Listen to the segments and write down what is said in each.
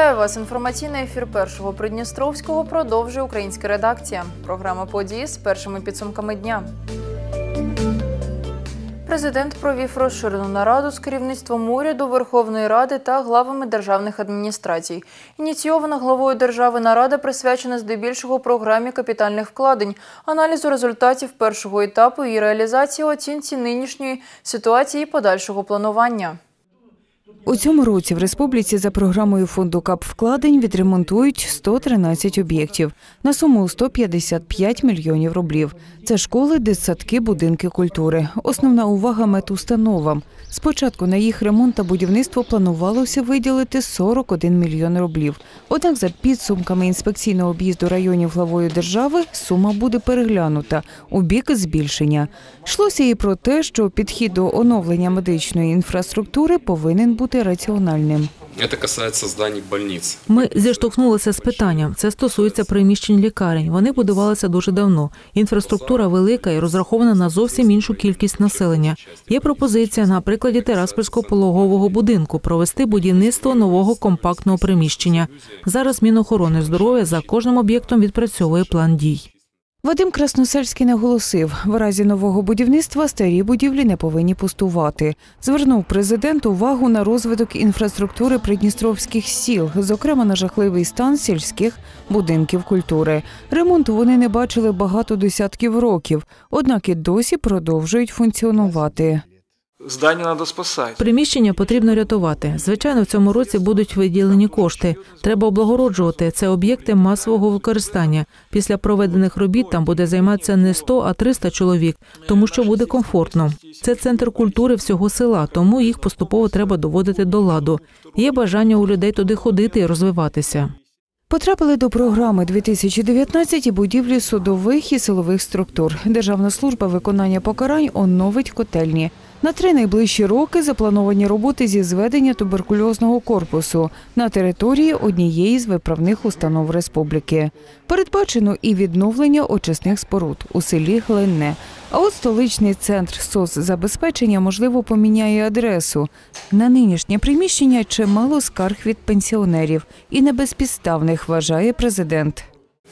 Вітаю вас. Інформаційний ефір першого Придністровського продовжує українська редакція. Програма події з першими підсумками дня. Президент провів розширену нараду з керівництвом уряду, Верховної Ради та главами державних адміністрацій. Ініційована главою держави нарада присвячена здебільшого програмі капітальних вкладень, аналізу результатів першого етапу і реалізації оцінці нинішньої ситуації і подальшого планування. У цьому році в республіці за програмою фонду КАП вкладень відремонтують 113 об'єктів на суму 155 мільйонів рублів. Це школи, дитсадки, будинки культури. Основна увага медустановам. Спочатку на їх ремонт та будівництво планувалося виділити 41 мільйон рублів. Однак, за підсумками інспекційного об'їзду районів главою держави, сума буде переглянута у бік збільшення. Йшлося і про те, що підхід до оновлення медичної інфраструктури повинен бути раціональним. Это касается зданий больниц. Ми зіштовхнулися з питанням. Це стосується приміщень лікарень. Вони будувалися дуже давно. Інфраструктура велика і розрахована на зовсім іншу кількість населення. Є пропозиція на прикладі Тераспольського пологового будинку провести будівництво нового компактного приміщення. Зараз Мінохорони здоров'я за кожним об'єктом відпрацьовує план дій. Вадим Красносельський наголосив, в разі нового будівництва старі будівлі не повинні пустувати. Звернув президент увагу на розвиток інфраструктури придністровських сіл, зокрема на жахливий стан сільських будинків культури. Ремонту вони не бачили багато десятків років, однак і досі продовжують функціонувати. Здання треба спасати. Приміщення потрібно рятувати. Звичайно, в цьому році будуть виділені кошти. Треба облагороджувати. Це об'єкти масового використання. Після проведених робіт там буде займатися не 100, а 300 чоловік, тому що буде комфортно. Це центр культури всього села, тому їх поступово треба доводити до ладу. Є бажання у людей туди ходити і розвиватися. Потрапили до програми 2019 і будівлі судових і силових структур. Державна служба виконання покарань оновить котельні. На три найближчі роки заплановані роботи зі зведення туберкульозного корпусу на території однієї з виправних установ республіки. Передбачено і відновлення очисних споруд у селі Гленне. А от столичний центр соцзабезпечення можливо поміняє адресу. На нинішнє приміщення чимало скарг від пенсіонерів і не безпідставних, вважає президент.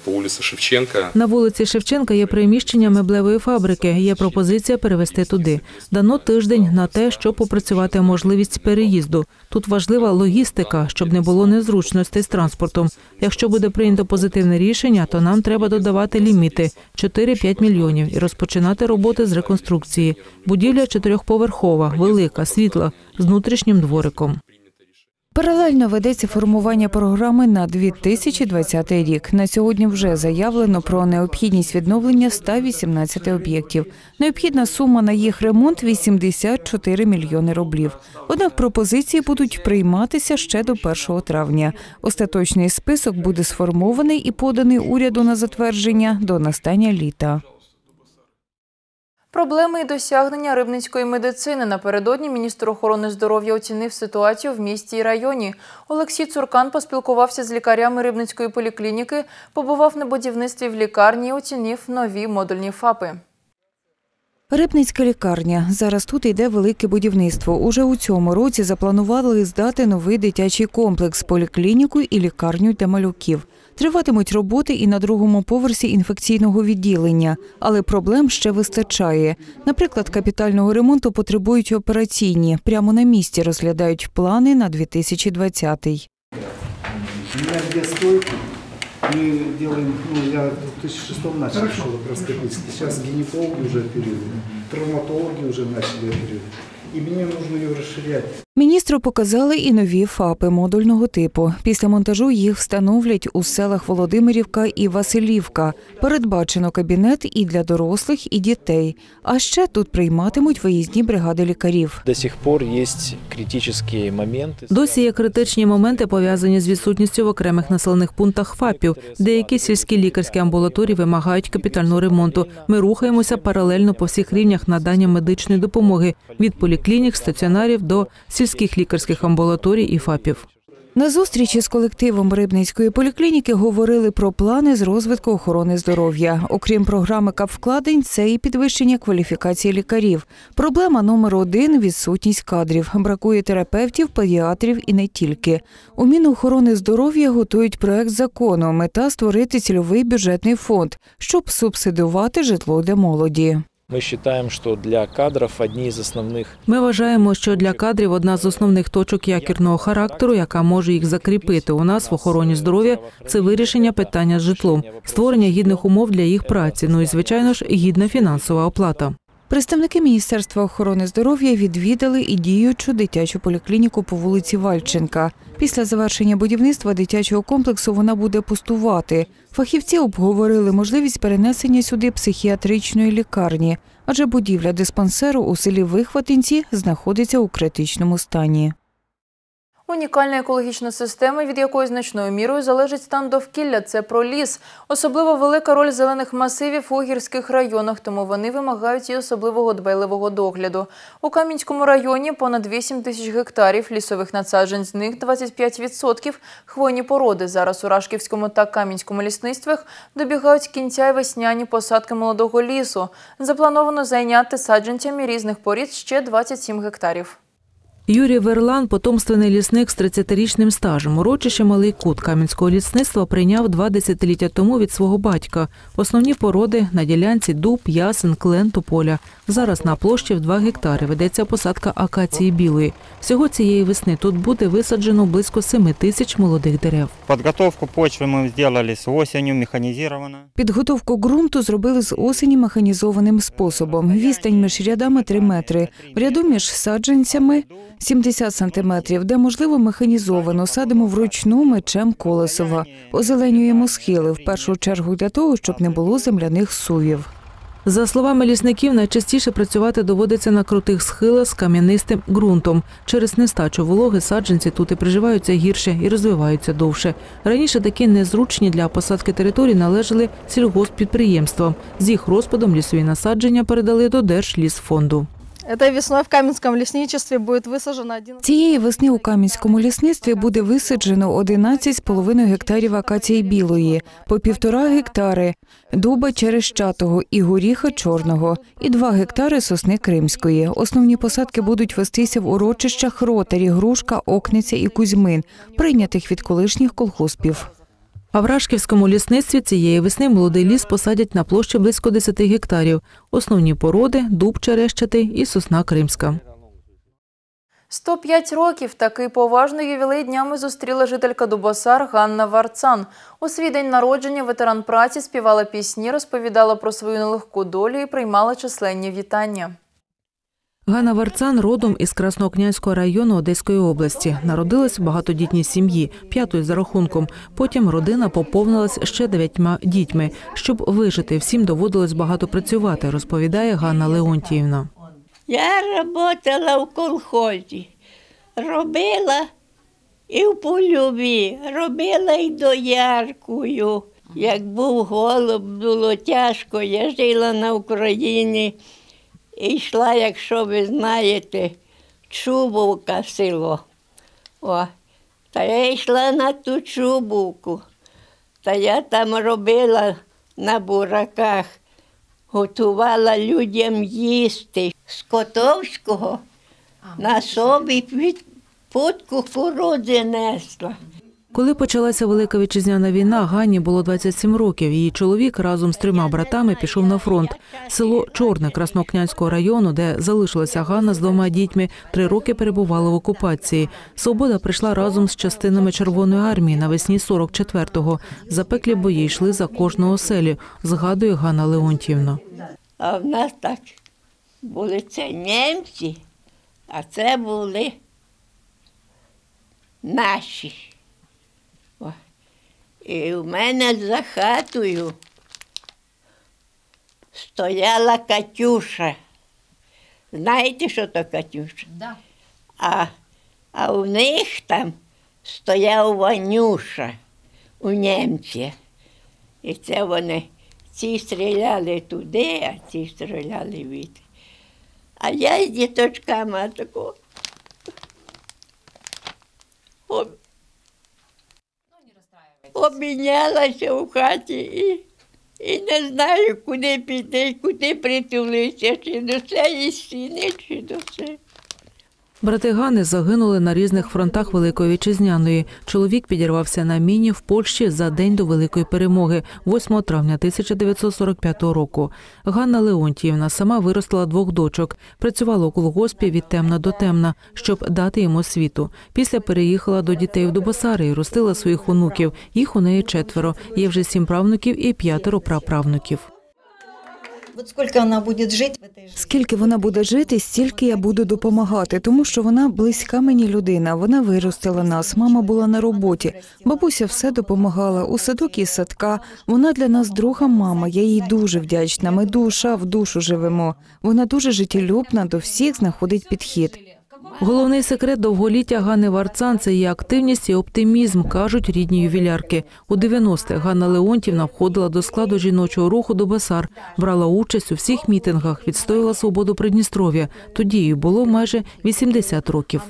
По улице Шевченко На вулиці Шевченка є приміщення меблевої фабрики. Є пропозиція перевести туди. Дано тиждень на те, щоб попрацювати можливість переїзду. Тут важлива логістика, щоб не було незручностей з транспортом. Якщо буде прийнято позитивне рішення, то нам треба додавати ліміти 4-5 мільйонів і розпочинати роботи з реконструкції. Будівля чотирьохповерхова, велика, світла з внутрішнім двориком. Паралельно ведеться формування програми на 2020 рік. На сьогодні вже заявлено про необхідність відновлення 118 об'єктів. Необхідна сума на їх ремонт 84 мільйони рублів. Однак пропозиції будуть прийматися ще до 1 травня. Остаточний список буде сформований і поданий уряду на затвердження до настання літа. Проблеми і досягнення рибницької медицини напередодні міністр охорони здоров'я оцінив ситуацію в місті і районі. Олексій Цуркан поспілкувався з лікарями рибницької поліклініки, побував на будівництві в лікарні і оцінив нові модульні ФАПи. Рибницька лікарня. Зараз тут йде велике будівництво. Уже у цьому році запланували здати новий дитячий комплекс, поліклініку і лікарню для малюків. Триватимуть роботи і на другому поверсі інфекційного відділення, але проблем ще вистачає. Наприклад, капітального ремонту потребують операційні. Прямо на місці розглядають плани на 2020-й. У меня две стойки. Мы делаем, ну, я в 2006 начал школу краскописки. Сейчас гинекологи уже оперируют, травматологи уже начали оперировать. И мне нужно ее расширять. Міністру показали і нові ФАПи модульного типу. Після монтажу їх встановлять у селах Володимирівка і Василівка. Передбачено кабінет і для дорослих, і дітей. А ще тут прийматимуть виїзні бригади лікарів. До сих пор есть критические моменты. Досі є критичні моменти пов'язані з відсутністю в окремих населених пунктах ФАПів. Деякі сільські лікарські амбулаторії вимагають капітального ремонту. Ми рухаємося паралельно по всіх рівнях надання медичної допомоги від поліклінік, стаціонарів до сільських лікарських амбулаторій і ФАПів. На зустрічі з колективом Рибницької поліклініки говорили про плани з розвитку охорони здоров'я. Окрім програми капвкладень, це і підвищення кваліфікації лікарів. Проблема номер один відсутність кадрів. Бракує терапевтів, педіатрів і не тільки. У Мінохорони здоров'я готують проект закону. Мета створити цільовий бюджетний фонд, щоб субсидувати житло для молоді. Мы вважаємо, що для кадрів одні из основних. Ми вважаємо, що для кадрів одна з основних точок якірного характеру, яка може їх закріпити у нас в охороні здоров'я, це вирішення питання з житлом, створення гідних умов для їх праці. Ну і звичайно ж гідна фінансова оплата. Представники Міністерства охорони здоров'я відвідали і діючу дитячу поліклініку по вулиці Вальченка. Після завершення будівництва дитячого комплексу вона буде пустувати. Фахівці обговорили можливість перенесення сюди психіатричної лікарні, адже будівля диспансеру у селі Вихватинці знаходиться у критичному стані. Унікальна екологічна система, від якої значною мірою залежить стан довкілля, це про ліс. Особливо велика роль зелених масивів у гірських районах, тому вони вимагають і особливого дбайливого догляду. У Кам'янському районі понад 8 тисяч гектарів лісових насаджень, з них 25% – хвойні породи. Зараз у Рашківському та Кам'янському лісництвах добігають кінця й весняні посадки молодого лісу. Заплановано зайняти саджанцями різних порід ще 27 гектарів. Юрій Верлан, потомственний лісник з 30-річним стажем. Урочище Малий Кут Кам'янського лісництва прийняв два десятиліття тому від свого батька. Основні породи на ділянці дуб, ясен, клен, тополя. Зараз на площі в 2 гектари ведеться посадка акації білої. Всього цієї весни тут буде висаджено близько 7 тисяч молодих дерев. Подготовку почвы мы сделали с осенью, механизированно. Підготовку ґрунту зробили з осені механізованим способом. Відстань між рядами 3 метри. В ряду між саджанцями 70 сантиметрів, де можливо механізовано, садимо вручну мечем колесова. Озеленюємо схили в першу чергу для того, щоб не було земляних сувів. За словами лісників, найчастіше працювати доводиться на крутих схилах з кам'янистим ґрунтом. Через нестачу вологи саджанці тут і приживаються гірше і розвиваються довше. Раніше такі незручні для посадки територій належали сільгосппідприємствам. З їх розпадом лісові насадження передали до Держлісфонду. Этой весной в Каменском лесничестве будет высажено один... Цієї весни у Кам'янському лісництві буде висаджено 11,5 гектарів акації білої, по півтора гектари дуба черещатого і горіха чорного, і 2 гектари сосни кримської. Основні посадки будуть вестися в урочищах Ротарі, Грушка, Окниця і Кузьмин, прийнятих від колишніх колгоспів. А в Рашківському лісництві цієї весни молодий ліс посадять на площі близько 10 гектарів. Основні породи – дуб черещатий і сосна кримська. 105 років такий поважний ювілей днями зустріла жителька Дубосар Ганна Варцан. У свій день народження ветеран праці співала пісні, розповідала про свою нелегку долю і приймала численні вітання. Ганна Варцан родом із Краснокнянського району Одеської області. Народилась в багатодітній сім'ї, п'ятою за рахунком. Потім родина поповнилась ще дев'ятьма дітьми. Щоб вижити, всім доводилось багато працювати, розповідає Ганна Леонтіївна. Я працювала в колхозі, робила і в польові, робила і дояркою. Як був голод, було тяжко. Я жила на Україні і йшла, якщо ви знаєте, Чубовка село. О, та я йшла на ту Чубовку. Та я там робила на бураках, готувала людям їсти. З Котовського на собі під під кукурудзи несла. Коли почалася Велика Вітчизняна війна, Ганні було 27 років. Її чоловік разом з трьома братами пішов на фронт. Село Чорне Краснокнянського району, де залишилася Ганна з двома дітьми, три роки перебувала в окупації. Свобода прийшла разом з частинами Червоної армії навесні 44-го. Запеклі бої йшли за кожного оселі, згадує Ганна Леонтівна. А в нас так були це німці, а це були наші. І в мене за хатою стояла Катюша. Знаєте, що то Катюша? Да. А, а у них там стояв Ванюша у німці. І це вони ці стріляли туди, а ці стріляли від. А я з діточками тако. Обмінялася в хаті і, і не знаю, куди піти, куди притулитися, чи до цієї стіни, чи до цієї. Брати Гани загинули на різних фронтах Великої Вітчизняної. Чоловік підірвався на міні в Польщі за день до Великої перемоги, 8 травня 1945 року. Ганна Леонтіївна сама виростила двох дочок, працювала у колгоспі від темна до темна, щоб дати їм освіту. Після переїхала до дітей в Дубосари і ростила своїх онуків. Їх у неї четверо. Є вже сім правнуків і п'ятеро праправнуків. Вот скільки вона буде жити? Скільки вона буде жити, стільки я буду допомагати, тому що вона близька мені людина. Вона виростила нас. Мама була на роботі. Бабуся все допомагала у садок і садка. Вона для нас друга мама. Я їй дуже вдячна. Ми душа в душу живемо. Вона дуже життєлюбна, до всіх знаходить підхід. Головний секрет довголіття Ганни Варцан – це її активність і оптимізм, кажуть рідні ювілярки. У 90-х Ганна Леонтівна входила до складу жіночого руху до Басар, брала участь у всіх мітингах, відстояла свободу Придністров'я. Тоді їй було майже 80 років.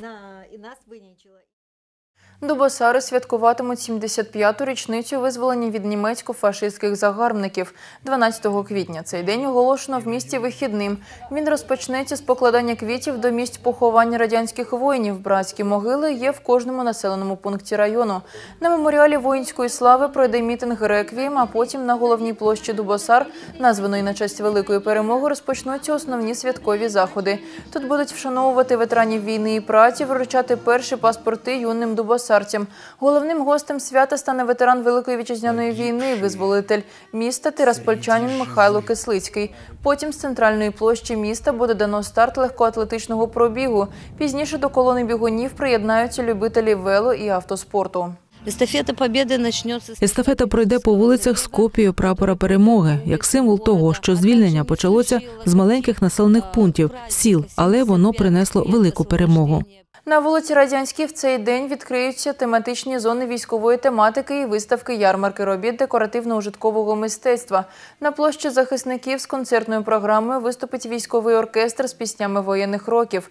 Дубосари святкуватимуть 75-ту річницю визволення від німецько-фашистських загарбників 12 квітня. Цей день оголошено в місті вихідним. Він розпочнеться з покладання квітів до місць поховання радянських воїнів. Братські могили є в кожному населеному пункті району. На меморіалі воїнської слави пройде мітинг реквієм, а потім на головній площі Дубосар, названої на честь великої перемоги, розпочнуться основні святкові заходи. Тут будуть вшановувати ветеранів війни і праці, вручати перші паспорти юним дубосарцям. Головним гостем свята стане ветеран Великої вітчизняної війни, визволитель міста тираспольчанин Михайло Кислицький. Потім з центральної площі міста буде дано старт легкоатлетичного пробігу. Пізніше до колони бігунів приєднаються любителі вело і автоспорту. Эстафета Победы начнется Естафета пройде по вулицях з копією прапора перемоги, як символ того, що звільнення почалося з маленьких населених пунктів, сіл, але воно принесло велику перемогу. На вулиці Радянській в цей день відкриються тематичні зони військової тематики і виставки ярмарки робіт декоративно-ужиткового мистецтва. На площі захисників з концертною програмою виступить військовий оркестр з піснями воєнних років.